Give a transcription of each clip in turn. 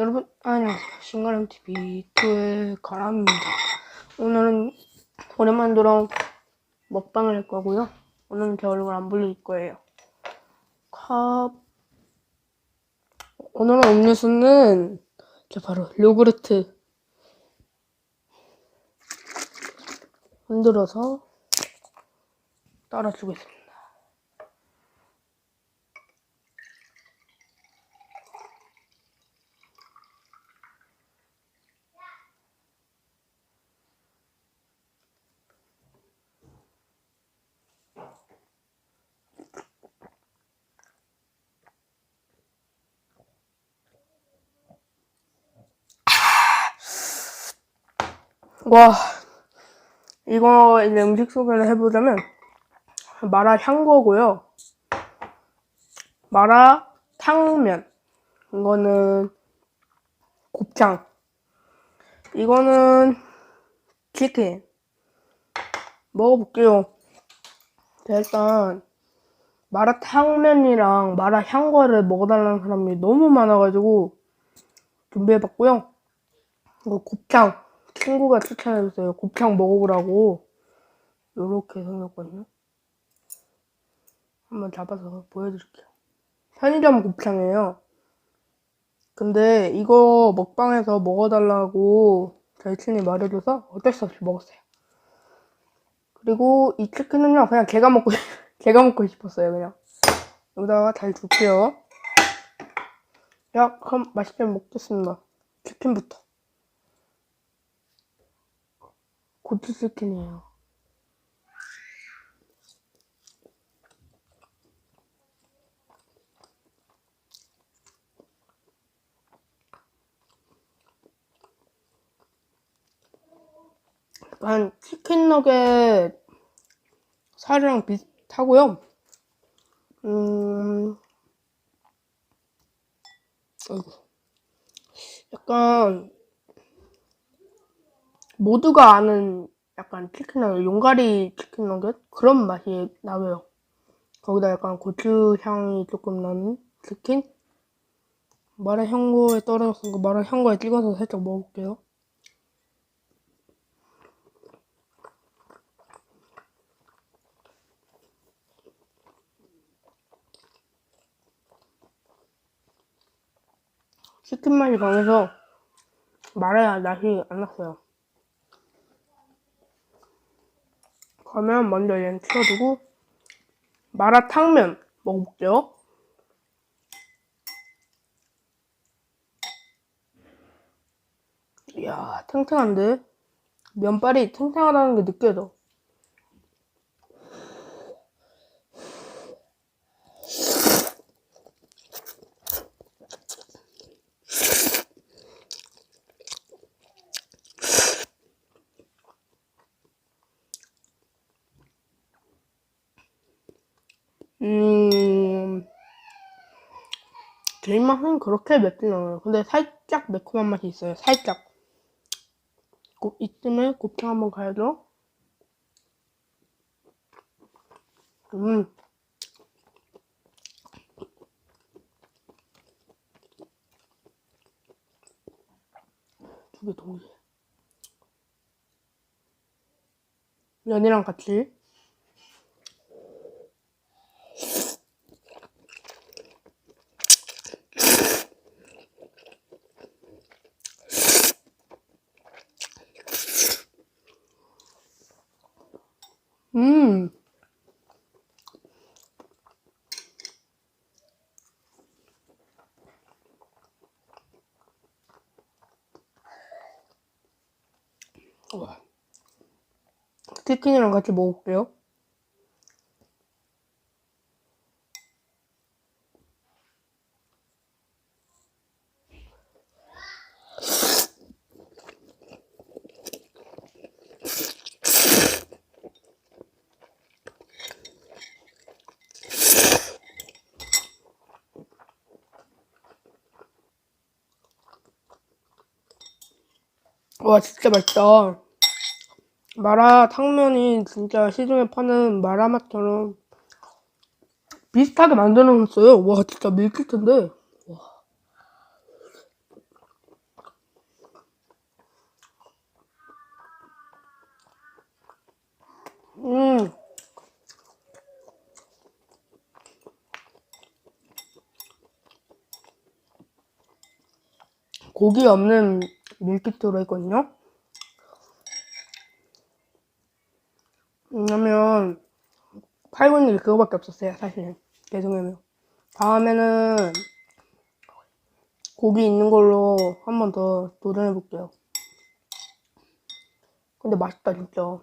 여러분 안녕하세요 신가람 TV 2의 가람입니다. 오늘은 오랜만에 돌아온 먹방을 할 거고요. 오늘은 제 얼굴 안 보여줄 거예요. 컵 오늘은 음료수는 저 바로 요구르트 흔들어서 따라주겠습니다. 와, 이거 이제 음식 소개를 해보자면 마라 향거고요. 마라 탕면. 이거는 곱창. 이거는 치킨. 먹어볼게요. 자, 일단 마라탕면이랑 마라 향거를 먹어달라는 사람이 너무 많아가지고 준비해봤고요. 이거 곱창. 친구가 추천해줬어요. 곱창 먹어보라고. 요렇게 생겼거든요. 한번 잡아서 보여드릴게요. 편의점 곱창이에요. 근데 이거 먹방에서 먹어달라고 저희 친이 말해줘서 어쩔 수 없이 먹었어요. 그리고 이 치킨은요, 그냥 제가 먹고, 싶- 제가 먹고 싶었어요, 그냥. 여기다가 잘 줄게요. 야, 그럼 맛있게 먹겠습니다. 치킨부터. 고추 치킨이에요. 약간 치킨 너겟 살이랑 비슷하고요. 음. 약간 모두가 아는 약간 치킨 너겟, 용가리 치킨 너겟 그런 맛이 나요. 거기다 약간 고추 향이 조금 나는 치킨. 마라 향고에 떨어졌으니까 마라 향고에 찍어서 살짝 먹어볼게요. 치킨 맛이 강해서 마라야 맛이 안 났어요. 그러면 먼저 얘는 치워두고 마라탕면 먹어볼게요. 이야 탱탱한데 면발이 탱탱하다는 게 느껴져. 음, 제 입맛은 그렇게 맵진 않아요. 근데 살짝 매콤한 맛이 있어요. 살짝. 곱, 이쯤에 곱창 한번 가야죠. 음. 두 개 동시에. 면이랑 같이. 음. 우와. 치킨이랑 같이 먹을게요. 와 진짜 맛있다. 마라 탕면이 진짜 시중에 파는 마라 맛처럼 비슷하게 만들어 놨어요. 와 진짜 밀키트인데. 와. 음. 고기 없는 밀키트로 했거든요. 왜냐면 팔고 있는 게 그거밖에 없었어요 사실은 죄송해요. 다음에는 고기 있는 걸로 한 번 더 도전해 볼게요. 근데 맛있다 진짜.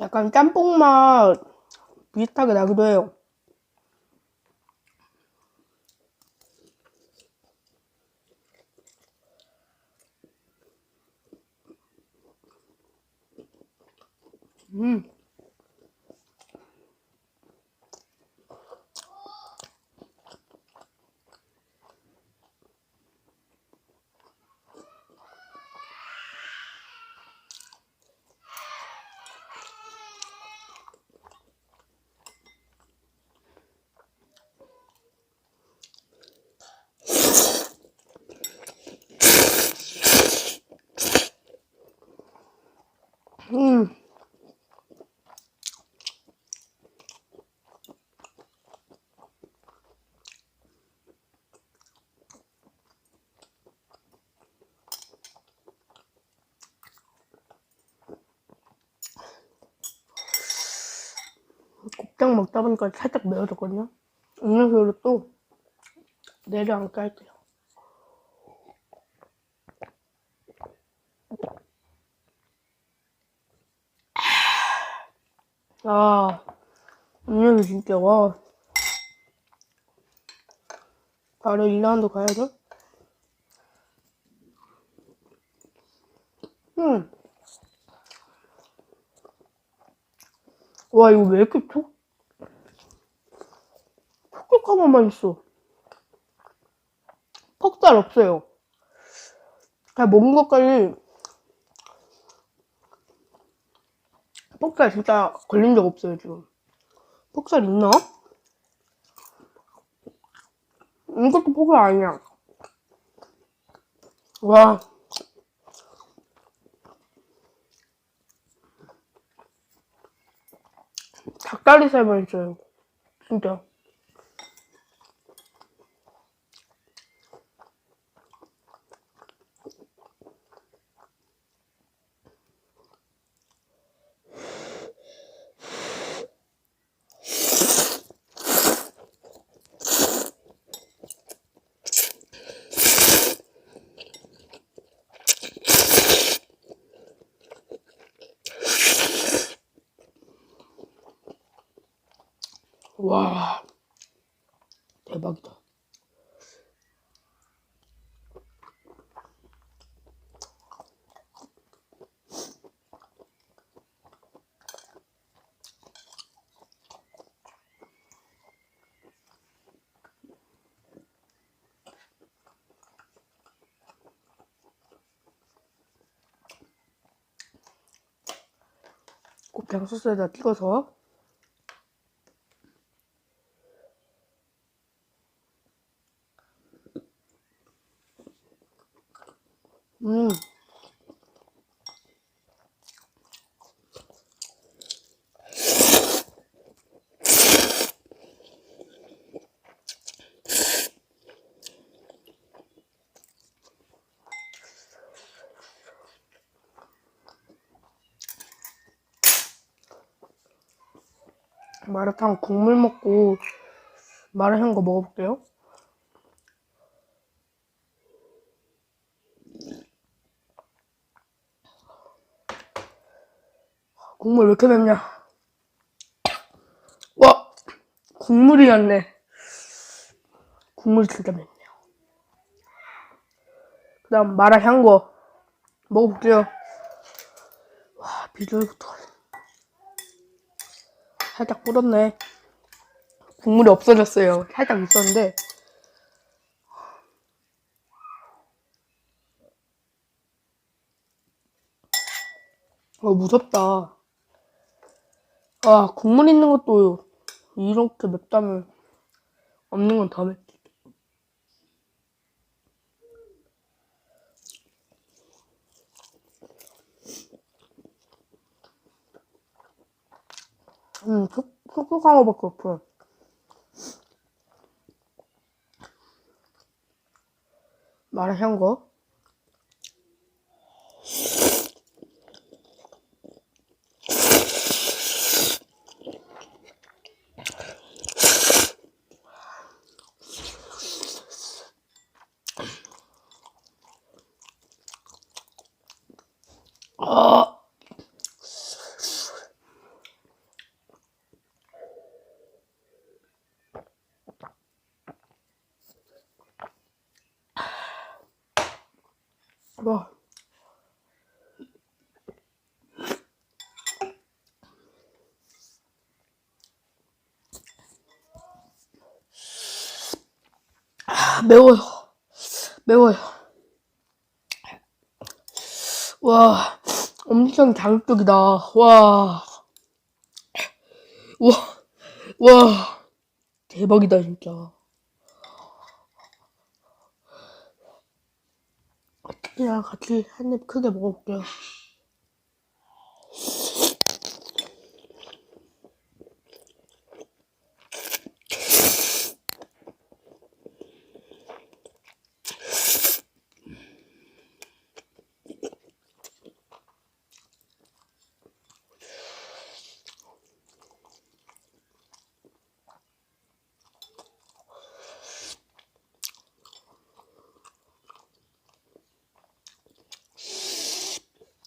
약간 짬뽕 맛 비슷하게 나기도 해요 음. 음. 곱창 먹다 보니까 살짝 매워졌거든요. 음료수로 또 내려앉게 할게요. 아, 음료수 진짜 와. 바로 1라운드 가야죠. 음. 와, 이거 왜 이렇게 촉, 촉촉하고만 있어. 퍽살 없어요. 그냥 먹은 것까지 폭살 진짜 걸린 적 없어요, 지금. 폭살 있나? 이것도 폭살 아니야. 와. 닭다리살만 있어요. 진짜. 와. 대박이다. 곱창 소스에다 찍어서 마라탕 국물 먹고 마라향 거 먹어볼게요. 국물 왜 이렇게 맵냐? 와! 국물이었네. 국물 진짜 맵네요. 그 다음 마라향 거 먹어볼게요. 와, 비주얼부터. 살짝 불었네. 국물이 없어졌어요. 살짝 있었는데. 어, 무섭다. 아, 국물 있는 것도 이렇게 맵다면 없는 건 더 맵지. 음, 촉, 촉촉한 거밖에 없어. 마라향 거. 아, 와. 아, 매워요. 매워요. 와, 엄청 자극적이다. 와. 와, 와. 대박이다, 진짜. 그냥 같이 한 입 크게 먹어볼게요.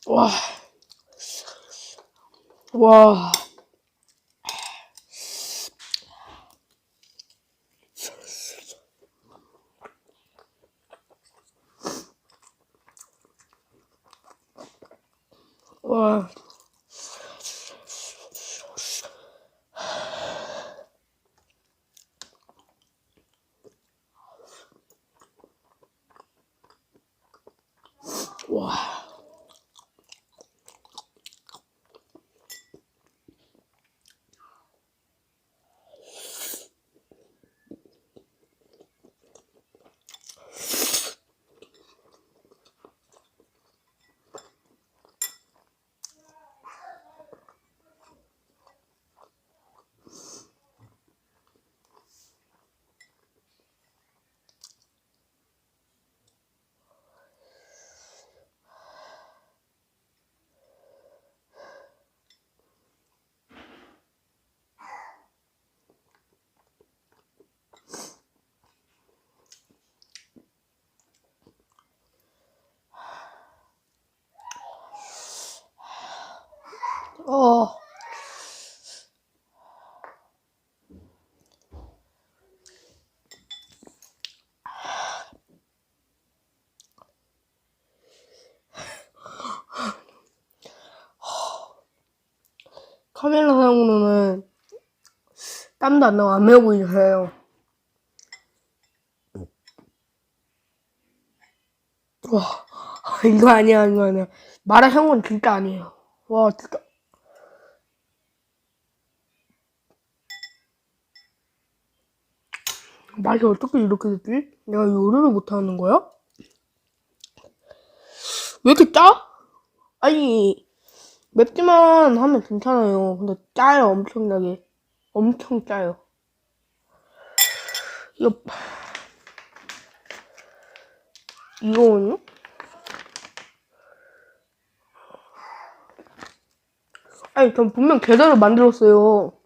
와. 와. 와. 와. 어. 카메라상으로는 땀도 안 나고 안 매워 보이세요. 와, 이거 아니야, 이거 아니야. 마라향은 진짜 아니에요. 와, 진짜. 맛이 어떻게 이렇게 됐지? 내가 요리를 못하는 거야? 왜 이렇게 짜? 아니, 맵지만 하면 괜찮아요. 근데 짜요, 엄청나게. 엄청 짜요. 이거, 이거는요? 아니, 전 분명 제대로 만들었어요.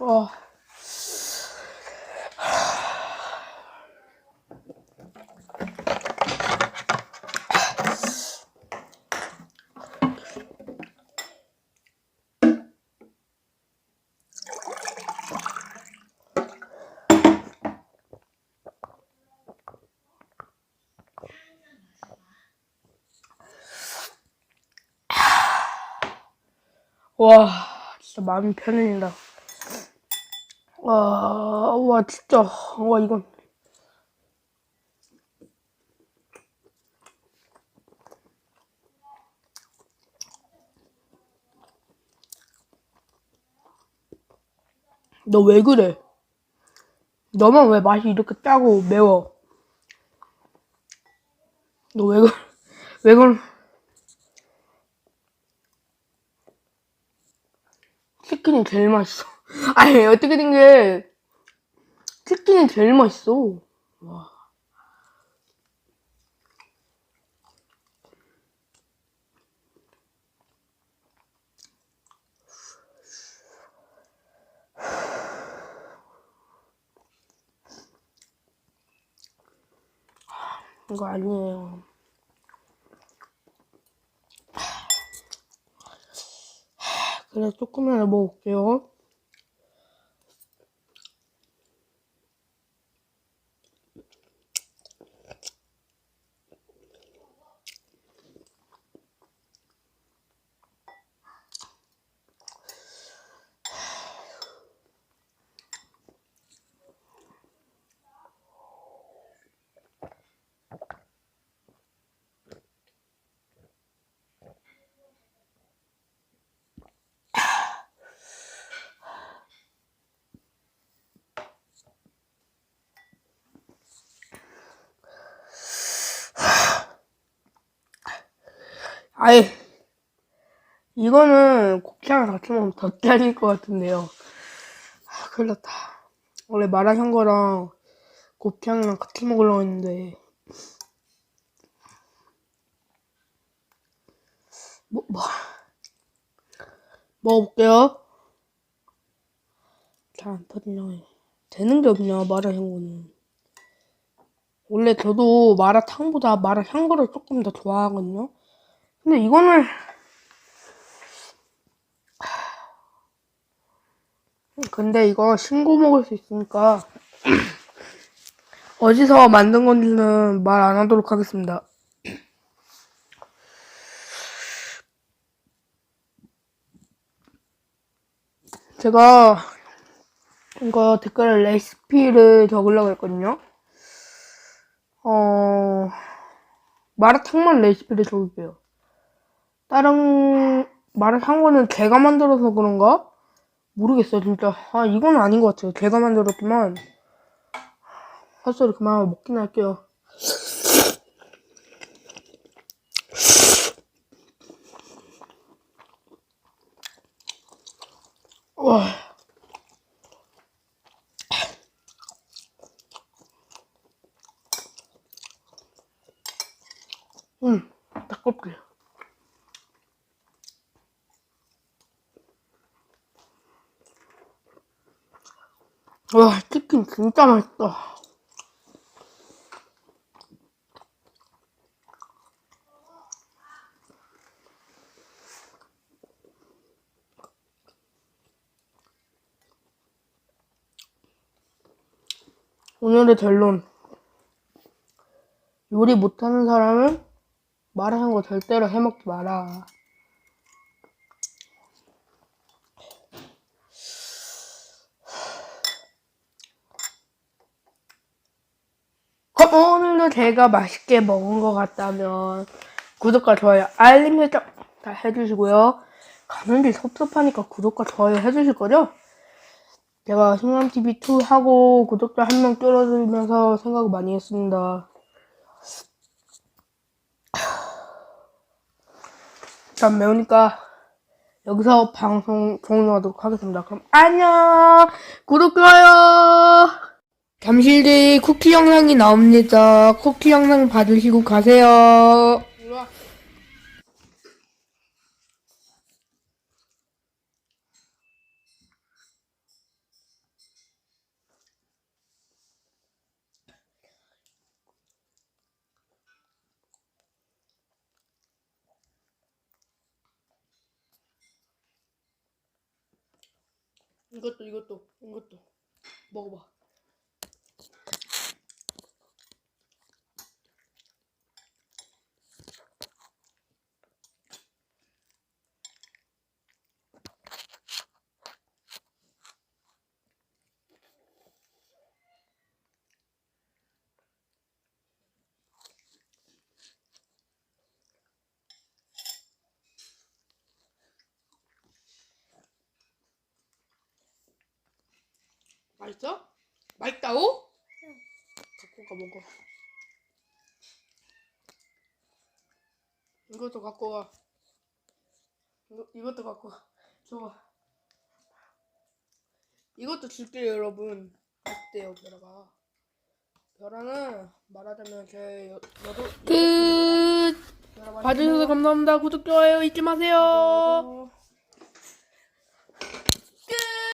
와. 와, 진짜 마음이 편해진다. 와, 와, 진짜, 와, 이건. 너 왜 그래? 너만 왜 맛이 이렇게 짜고 매워? 너 왜 그래? 왜 그래? 치킨이 제일 맛있어. 아니, 어떻게 된 게, 치킨이 제일 맛있어. 와. 이거 아니에요. 그래, 조금이라도 먹을게요. 아이, 이거는 곱창을 같이 먹으면 더 짜질 것 같은데요. 아, 큰일 났다. 원래 마라샹 거랑 곱창이랑 같이 먹으려고 했는데. 뭐, 뭐. 먹어볼게요. 잘 안 터지냐. 되는 게 없냐, 마라샹 거는. 원래 저도 마라탕보다 마라샹 거를 조금 더 좋아하거든요. 근데 이거는 근데 이거 신고 먹을 수 있으니까 어디서 만든 건지는 말 안 하도록 하겠습니다. 제가 이거 댓글 레시피를 적으려고 했거든요. 어, 마라탕만 레시피를 적을게요. 다른 마라탕 거는 제가 만들어서 그런가? 모르겠어요, 진짜. 아, 이건 아닌 것 같아요. 제가 만들었지만. 헛소리 그만하고 먹긴 할게요. 와. 음, 닭껍질. 와, 치킨 진짜 맛있다. 오늘의 결론. 요리 못하는 사람은 마라샹 거 절대로 해먹지 마라. 오늘도 제가 맛있게 먹은 것 같다면 구독과 좋아요, 알림 설정 다 해주시고요. 가는데 섭섭하니까 구독과 좋아요 해주실 거죠? 제가 승남TV2 하고 구독자 한 명 줄어들면서 생각을 많이 했습니다. 참 매우니까 여기서 방송 종료하도록 하겠습니다. 그럼 안녕! 구독, 좋아요! 잠실대에 쿠키 영상이 나옵니다. 쿠키 영상 받으시고 가세요. 이것도 이것도 이것도 먹어봐. 맛있어? 맛있다고? 갖고 가 먹어. 이것도 갖고 가. 이거, 이것도 갖고 가. 줘. 이것도 줄게요, 여러분. 어때요, 별아가? 별아는 말하자면 제 여, 여도 끝. 봐주셔서 감사합니다. 구독, 좋아요 잊지 마세요.